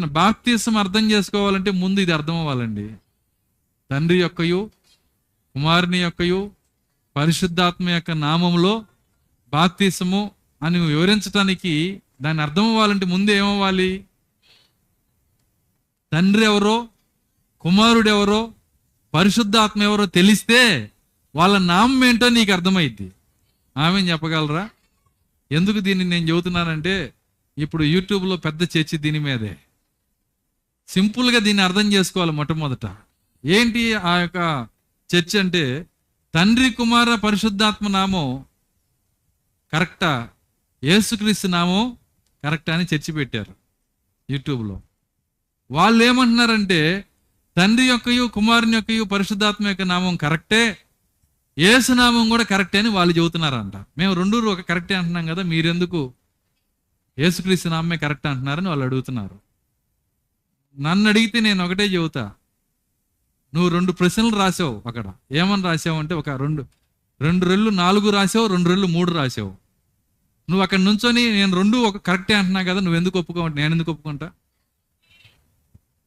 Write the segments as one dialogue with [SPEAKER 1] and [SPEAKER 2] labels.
[SPEAKER 1] తన బాప్తీసం అర్థం చేసుకోవాలంటే ముందు ఇది అర్థం అవ్వాలండి. తండ్రి యొక్కయు కుమారుని యొక్కయు పరిశుద్ధాత్మ యొక్క నామములో బాప్తీసము అని వివరించడానికి దాన్ని అర్థం అవ్వాలంటే ముందు ఏమవ్వాలి? తండ్రి ఎవరో కుమారుడు ఎవరో పరిశుద్ధాత్మ ఎవరో తెలిస్తే వాళ్ళ నామం ఏంటో నీకు అర్థమైద్ది. ఆమె చెప్పగలరా? ఎందుకు దీన్ని నేను చెబుతున్నానంటే ఇప్పుడు యూట్యూబ్లో పెద్ద చర్చి దీని మీదే. సింపుల్గా దీన్ని అర్థం చేసుకోవాలి మొట్టమొదట. ఏంటి ఆ యొక్క చర్చ అంటే తండ్రి కుమార పరిశుద్ధాత్మ నామం కరెక్టా? యేసుక్రీస్తు నామం కరెక్టా అని చర్చి పెట్టారు యూట్యూబ్లో. వాళ్ళు ఏమంటున్నారంటే తండ్రి యొక్కయు కుమారుని యొక్కయు పరిశుద్ధాత్మ యొక్క నామం కరెక్టే ఏసునామం నామం కూడా కరెక్టే అని వాళ్ళు చెబుతున్నారంట. మేము రెండు ఒక కరెక్టే అంటున్నాం కదా మీరెందుకు? ఏసుక్రీస్తు నామే కరెక్ట్ అంటున్నారని వాళ్ళు అడుగుతున్నారు. నన్ను అడిగితే నేను ఒకటే చెబుతా. నువ్వు రెండు ప్రశ్నలు రాసావు అక్కడ. ఏమని రాసావు అంటే ఒక రెండు రెండు రెళ్ళు నాలుగు రాసావు రెండు రెళ్ళు మూడు రాసావు. నువ్వు అక్కడ నుంచొని నేను రెండు ఒక కరెక్టే అంటున్నా కదా నువ్వు ఎందుకు ఒప్పుకో నేను ఎందుకు ఒప్పుకుంటా?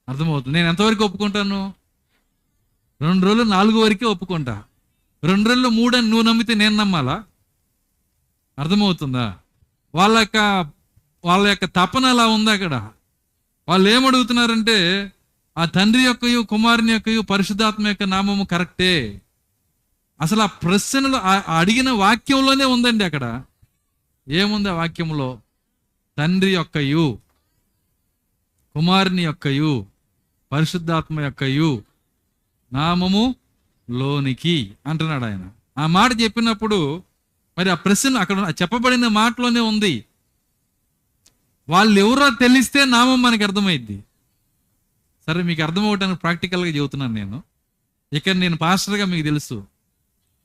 [SPEAKER 1] అర్థమవుతుంది. నేను ఎంతవరకు ఒప్పుకుంటాను? రెండు రోజులు నాలుగు వరకే ఒప్పుకుంటా. రెండు రోజులు మూడు అని నువ్వు నమ్మితే నేను నమ్మాలా? అర్థమవుతుందా? వాళ్ళ యొక్క వాళ్ళ యొక్క తపన అలా ఉంది అక్కడ? వాళ్ళు ఏమడుగుతున్నారంటే ఆ తండ్రి యొక్కయు కుమారుని యొక్కయు పరిశుద్ధాత్మ యొక్క నామము కరెక్టే. అసలు ఆ ప్రశ్నలు అడిగిన వాక్యంలోనే ఉందండి అక్కడ. ఏముంది ఆ వాక్యంలో తండ్రి యొక్కయు కుమారుని యొక్కయు పరిశుద్ధాత్మ యొక్కయు నామము లోనికి అంటున్నాడు ఆయన. ఆ మాట చెప్పినప్పుడు మరి ఆ ప్రశ్న అక్కడ చెప్పబడిన మాటలోనే ఉంది. వాళ్ళు ఎవరో తెలిస్తే నామం మనకి అర్థమైద్ది. సరే మీకు అర్థమవటానికి ప్రాక్టికల్గా చెబుతున్నాను నేను. ఇక్కడ నేను పాస్టర్గా మీకు తెలుసు.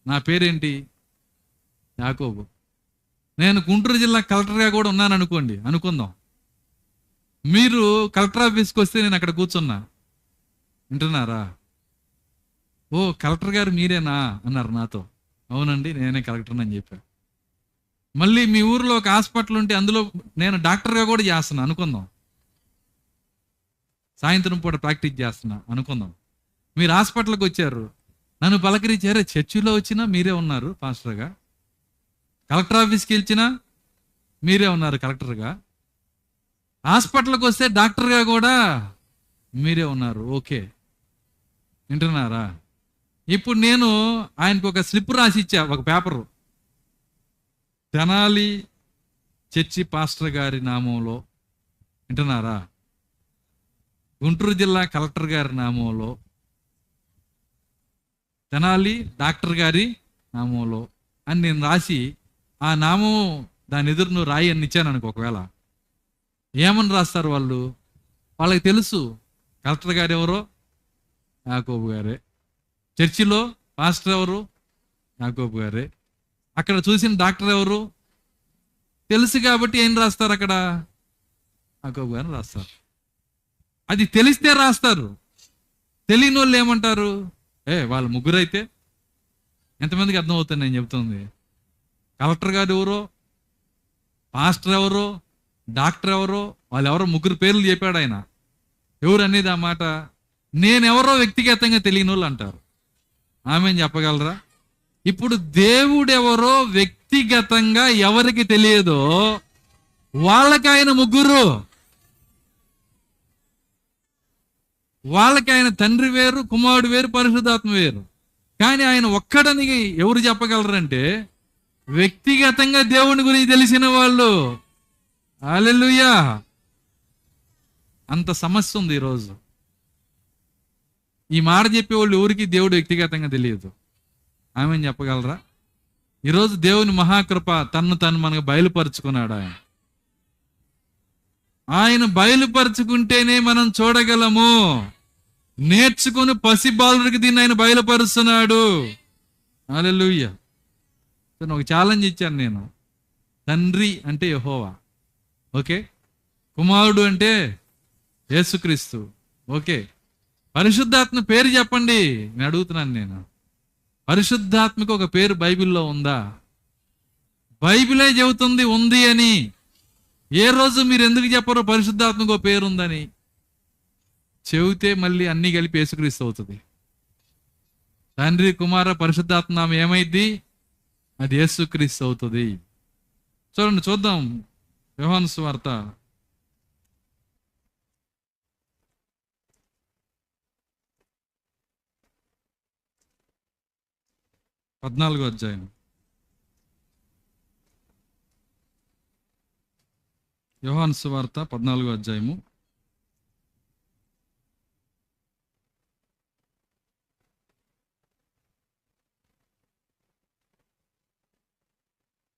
[SPEAKER 1] నా పేరేంటి? యాకోబు. నేను గుంటూరు జిల్లా కలెక్టర్గా కూడా ఉన్నాను అనుకోండి. అనుకుందాం. మీరు కలెక్టర్ ఆఫీస్కి వస్తే నేను అక్కడ కూర్చున్నా. వింటున్నారా? ఓ కలెక్టర్ గారు మీరేనా? అన్నారు నాతో. అవునండి నేనే కలెక్టర్ అని చెప్పాను మళ్ళీ మీ ఊర్లో ఒక హాస్పిటల్ ఉంటే అందులో నేను డాక్టర్గా కూడా చేస్తున్నా అనుకుందాం. సాయంత్రం పూట ప్రాక్టీస్ చేస్తున్నా అనుకుందాం. మీరు హాస్పిటల్కి వచ్చారు. నన్ను పలకరించారే చర్చిలో వచ్చినా మీరే ఉన్నారు పాస్టర్గా. కలెక్టర్ ఆఫీస్కి వెళ్ళినా మీరే ఉన్నారు కలెక్టర్గా. హాస్పిటల్కి వస్తే డాక్టర్గా కూడా మీరే ఉన్నారు ఓకే. వింటున్నారా? ఇప్పుడు నేను ఆయనకు ఒక స్లిప్ రాసి ఇచ్చా ఒక పేపరు. తెనాలి చర్చి పాస్టర్ గారి నామంలో వింటున్నారా? గుంటూరు జిల్లా కలెక్టర్ గారి నామంలో తెనాలి డాక్టర్ గారి నామంలో అని నేను రాసి ఆ నామం దాని ఎదురు నువ్వు రాయి అని ఇచ్చాను అనుకో ఒకవేళ. ఏమని రాస్తారు వాళ్ళు? వాళ్ళకి తెలుసు కలెక్టర్ గారు ఎవరో? యాకోబు గారే. చర్చిలో పాస్టర్ ఎవరు? యాకోబు గారే. అక్కడ చూసిన డాక్టర్ ఎవరు? తెలుసు కాబట్టి ఏం రాస్తారు అక్కడ? యాకోబు అని రాస్తారు. అది తెలిస్తే రాస్తారు. తెలియని వాళ్ళు ఏమంటారు? ఏ వాళ్ళు ముగ్గురైతే? ఎంతమందికి అర్థమవుతుంది నేను చెప్తుంది? కలెక్టర్ గారు ఎవరో? పాస్టర్ ఎవరో? డాక్టర్ ఎవరో? వాళ్ళు ఎవరో ముగ్గురు పేర్లు చెప్పాడు ఆయన. ఎవరు అనేది ఆ మాట? నేనెవరో వ్యక్తిగతంగా తెలియని వాళ్ళు అంటారు. ఆమె చెప్పగలరా? ఇప్పుడు దేవుడెవరో వ్యక్తిగతంగా ఎవరికి తెలియదో వాళ్ళకి ఆయన ముగ్గురు. వాళ్ళకి ఆయన తండ్రి వేరు కుమారుడు వేరు పరిశుద్ధాత్మ వేరు. కానీ ఆయన ఒక్కడని ఎవరు చెప్పగలరంటే వ్యక్తిగతంగా దేవుని గురించి తెలిసిన వాళ్ళు. అలెలుయా అంత సమస్య ఉంది ఈరోజు. ఈ మాట చెప్పేవాళ్ళు ఎవరికి దేవుడు వ్యక్తిగతంగా తెలియదు. ఆమె చెప్పగలరా? ఈరోజు దేవుని మహాకృప తన్ను తను మనకు బయలుపరుచుకున్నాడు ఆయన. ఆయన బయలుపరుచుకుంటేనే మనం చూడగలము. నేర్చుకుని పసిబాలుడికి దీన్ని ఆయన బయలుపరుస్తున్నాడు. అలెలుయ్య ఒక ఛాలెంజ్ ఇచ్చాను నేను. తండ్రి అంటే యహోవా. ఓకే? కుమారుడు అంటే యేసుక్రీస్తు. ఓకే? పరిశుద్ధాత్మ పేరు చెప్పండి. నేను అడుగుతున్నాను నేను. పరిశుద్ధాత్మకు ఒక పేరు బైబిల్లో ఉందా? బైబిలే చెబుతుంది ఉంది అని. ఏ రోజు మీరు ఎందుకు చెప్పరు పరిశుద్ధాత్మకు ఒక పేరు ఉందని? చెబితే మళ్ళీ అన్ని కలిపి యేసుక్రీస్తు అవుతుంది. తండ్రి కుమార పరిశుద్ధాత్మ నామం ఏమైద్ది? అది యేసుక్రీస్తు అవుతుంది. చూడండి చూద్దాం. యోహాను సువార్త. పద్నాలుగో అధ్యాయం. యోహాను సువార్త పద్నాలుగో అధ్యాయము.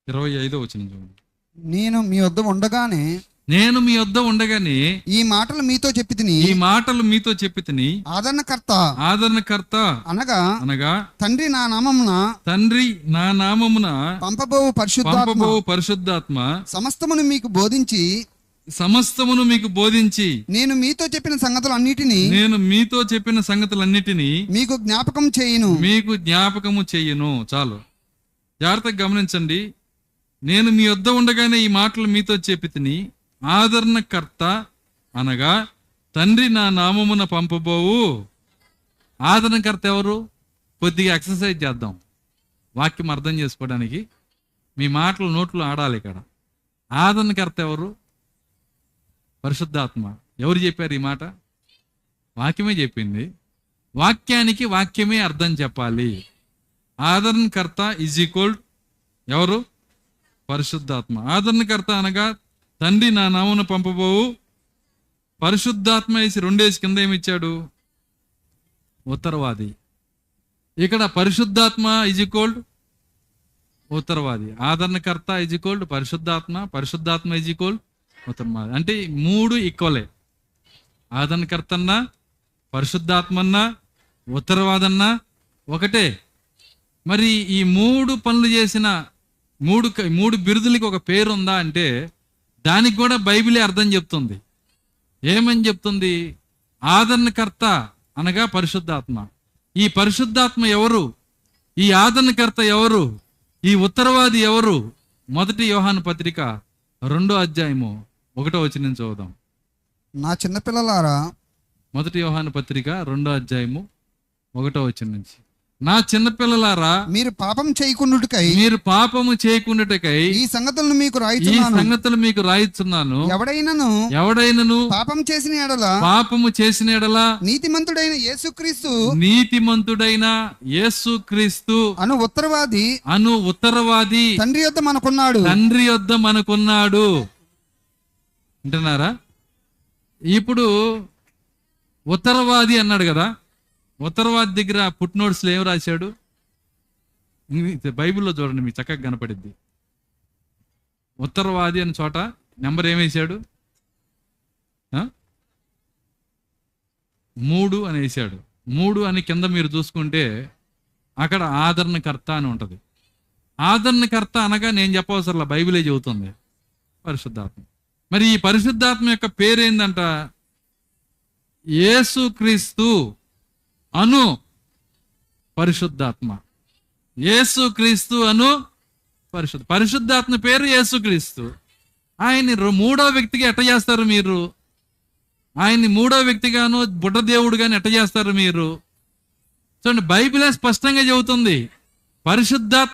[SPEAKER 1] ఇరవై ఐదో వచ్చిన చూడండి.
[SPEAKER 2] నేను మీ వద్ద ఉండగానే
[SPEAKER 1] నేను మీ వద్ద ఉండగానే
[SPEAKER 2] ఈ మాటలు మీతో చెప్పి తిని
[SPEAKER 1] ఈ మాటలు మీతో చెప్పి తిని
[SPEAKER 2] ఆదరణకర్త
[SPEAKER 1] ఆదరణకర్త
[SPEAKER 2] అనగా
[SPEAKER 1] అనగా
[SPEAKER 2] తండ్రి నా నామమున
[SPEAKER 1] తండ్రి నా నామమున
[SPEAKER 2] పంపబోవు పరిశుద్ధాత్మ
[SPEAKER 1] పంపబో పరిశుద్ధాత్మ
[SPEAKER 2] సమస్తమును మీకు బోధించి
[SPEAKER 1] సమస్తమును మీకు బోధించి
[SPEAKER 2] నేను మీతో చెప్పిన సంగతులు అన్నిటినీ
[SPEAKER 1] నేను మీతో చెప్పిన సంగతులన్నిటినీ
[SPEAKER 2] మీకు జ్ఞాపకం చేయును.
[SPEAKER 1] మీకు జ్ఞాపకము చెయ్యను చాలు. జాగ్రత్తగా గమనించండి. నేను మీ వద్ద ఉండగానే ఈ మాటలు మీతో చెప్పి తిని ఆదరణకర్త అనగా తండ్రి నా నామమున పంపబోవు. ఆదరణకర్త ఎవరు? కొద్దిగా ఎక్సర్సైజ్ చేద్దాం. వాక్యం అర్థం చేసుకోవడానికి మీ మాటలు నోట్లు ఆడాలి ఇక్కడ. ఆదరణకర్త ఎవరు? పరిశుద్ధాత్మ. ఎవరు చెప్పారు ఈ మాట? వాక్యమే చెప్పింది. వాక్యానికి వాక్యమే అర్థం చెప్పాలి. ఆదరణకర్త ఈజ్ ఈక్వల్ ఎవరు? పరిశుద్ధాత్మ. ఆదరణకర్త అనగా తండ్రి నా నామను పంపబోవు. పరిశుద్ధాత్మ వేసి రెండేసి కింద ఏమిచ్చాడు ఉత్తరవాది. ఇక్కడ పరిశుద్ధాత్మ ఈజ్ ఉత్తరవాది. ఆదరణకర్త ఈజ్ పరిశుద్ధాత్మ పరిశుద్ధాత్మ ఈజ్ ఈక్వల్ ఉత్తరవాది. అంటే మూడు ఈక్వలే ఆదరణకర్తన్నా పరిశుద్ధాత్మన్నా ఉత్తరవాదన్నా ఒకటే. మరి ఈ మూడు పనులు చేసిన మూడు క- మూడు బిరుదులకి ఒక పేరు ఉందా అంటే దానికి కూడా బైబిలే అర్థం చెప్తుంది. ఏమని చెప్తుంది? ఆదరణకర్త అనగా పరిశుద్ధాత్మ. ఈ పరిశుద్ధాత్మ ఎవరు? ఈ ఆదరణకర్త ఎవరు? ఈ ఉత్తరవాది ఎవరు? మొదటి యోహాను పత్రిక రెండో అధ్యాయము ఒకటో వచ్చి నేను చదువుదాం.
[SPEAKER 2] నా చిన్నపిల్లలారా
[SPEAKER 1] మొదటి యోహాను పత్రిక రెండో అధ్యాయము ఒకటో వచ్చిన నుంచి. నా చిన్నపిల్లలారా
[SPEAKER 2] మీరు పాపం చేయకుండుటకై
[SPEAKER 1] మీరు పాపము చేయకుండాటకై
[SPEAKER 2] ఈ సంగతులను మీకు
[SPEAKER 1] ఈ
[SPEAKER 2] రాయిచున్నాను.
[SPEAKER 1] సంగతులు మీకు రాయిస్తున్నాను
[SPEAKER 2] ఎవడైనను
[SPEAKER 1] ఎవడైనను
[SPEAKER 2] పాపం చేసిన ఎడల
[SPEAKER 1] పాపము చేసిన ఎడల
[SPEAKER 2] నీతిమంతుడైన యేసుక్రీస్తు
[SPEAKER 1] నీతిమంతుడైన యేసుక్రీస్తు
[SPEAKER 2] అను ఉత్తరవాది
[SPEAKER 1] అను ఉత్తరవాది
[SPEAKER 2] తండ్రి యొద్ద మనకున్నాడు.
[SPEAKER 1] తండ్రి యొద్ద మనకున్నాడు. వింటున్నారా? ఇప్పుడు ఉత్తరవాది అన్నాడు కదా ఉత్తరవాది దగ్గర పుట్ నోట్స్లో ఏం రాశాడు? బైబిల్లో చూడండి మీకు చక్కగా కనపడిద్ది. ఉత్తరవాది అని చోట నెంబర్ ఏమేశాడు మూడు అని వేసాడు మూడు అని కింద మీరు చూసుకుంటే అక్కడ ఆదరణకర్త అని ఉంటుంది. ఆదరణకర్త అనగా నేను చెప్పవసరలా బైబిలే చెబుతుంది. పరిశుద్ధాత్మ. మరి ఈ పరిశుద్ధాత్మ యొక్క పేరేందంట? యేసుక్రీస్తు. అను పరిశుద్ధాత్మ. యేసుక్రీస్తు అను పరిశుద్ధ పరిశుద్ధాత్మ పేరు యేసుక్రీస్తు ఆయన్ని మూడో వ్యక్తిగా ఎట్ట చేస్తారు మీరు? ఆయన్ని మూడో వ్యక్తిగాను బుడ్డ దేవుడు గాని ఎట్ట చేస్తారు మీరు? చూడండి బైబిలే స్పష్టంగా చెబుతుంది పరిశుద్ధాత్మ